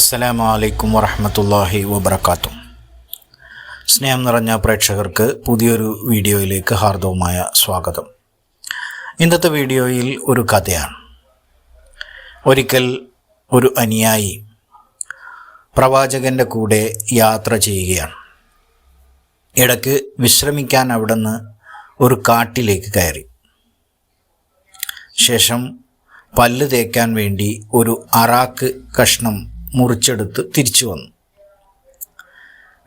അസ്സലാമു അലൈക്കും വറഹമത്തല്ലാഹി വബർക്കാത്തു സ്നേഹം നിറഞ്ഞ പ്രേക്ഷകർക്ക് പുതിയൊരു വീഡിയോയിലേക്ക് ഹാർദവുമായ സ്വാഗതം. ഇന്നത്തെ വീഡിയോയിൽ ഒരു കഥയാണ്. ഒരിക്കൽ ഒരു അനുയായി പ്രവാചകന്റെ കൂടെ യാത്ര ചെയ്യുകയാണ്. ഇടയ്ക്ക് വിശ്രമിക്കാൻ അവിടുന്ന് ഒരു കാട്ടിലേക്ക് കയറി. ശേഷം പല്ല് തേക്കാൻ വേണ്ടി ഒരു അറാക്ക് കഷ്ണം മുറിച്ചെടുത്ത് തിരിച്ചു വന്നു.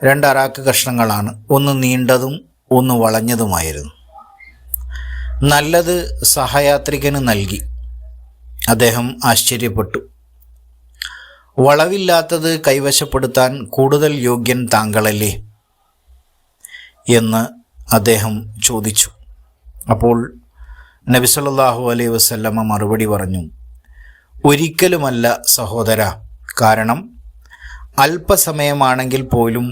രണ്ട് അറാക്ക് കഷ്ണങ്ങളാണ്. ഒന്ന് നീണ്ടതും ഒന്ന് വളഞ്ഞതുമായിരുന്നു. നല്ലത് സഹയാത്രികന് നൽകി. അദ്ദേഹം ആശ്ചര്യപ്പെട്ടു. വളവില്ലാത്തത് കൈവശപ്പെടുത്താൻ കൂടുതൽ യോഗ്യൻ താങ്കളല്ലേ? എന്ന് അദ്ദേഹം ചോദിച്ചു. അപ്പോൾ നബി അലൈ അലൈഹി വസല്ലമ മറുപടി പറഞ്ഞു ഒരിക്കലുമല്ല സഹോദര കാരണം അല്പസമയമാണെങ്കിൽ പോലും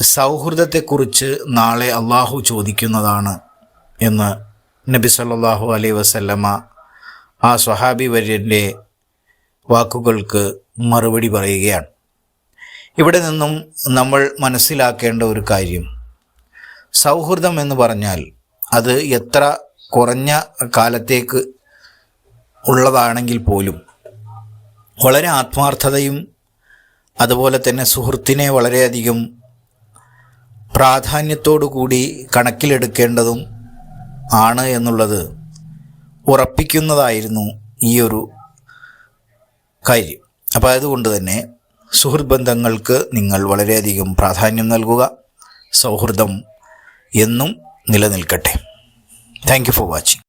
സൗഹൃദത്തെക്കുറിച്ച് നാളെ അള്ളാഹു ചോദിക്കുന്നതാണ് എന്ന് നബി സല്ലാഹു അലൈ വസല്ലമ ആ സ്വഹാബി വര്യന്റെ വാക്കുകൾക്ക് മറുപടി പറയുകയാണ്. ഇവിടെ നിന്നും നമ്മൾ മനസ്സിലാക്കേണ്ട ഒരു കാര്യം. സൗഹൃദം എന്ന് പറഞ്ഞാൽ അത് എത്ര കുറഞ്ഞ കാലത്തേക്ക് ഉള്ളതാണെങ്കിൽ പോലും വളരെ ആത്മാർത്ഥതയും അതുപോലെ തന്നെ സുഹൃത്തിനെ വളരെയധികം പ്രാധാന്യത്തോടു കൂടി കണക്കിലെടുക്കേണ്ടതും ആണ് എന്നുള്ളത് ഉറപ്പിക്കുന്നതായിരുന്നു ഈ ഒരു കാര്യം. അപ്പോൾ അതുകൊണ്ട് തന്നെ സുഹൃത് ബന്ധങ്ങൾക്ക് നിങ്ങൾ വളരെയധികം പ്രാധാന്യം നൽകുക. സൗഹൃദം എന്നും നിലനിൽക്കട്ടെ. Thank for watching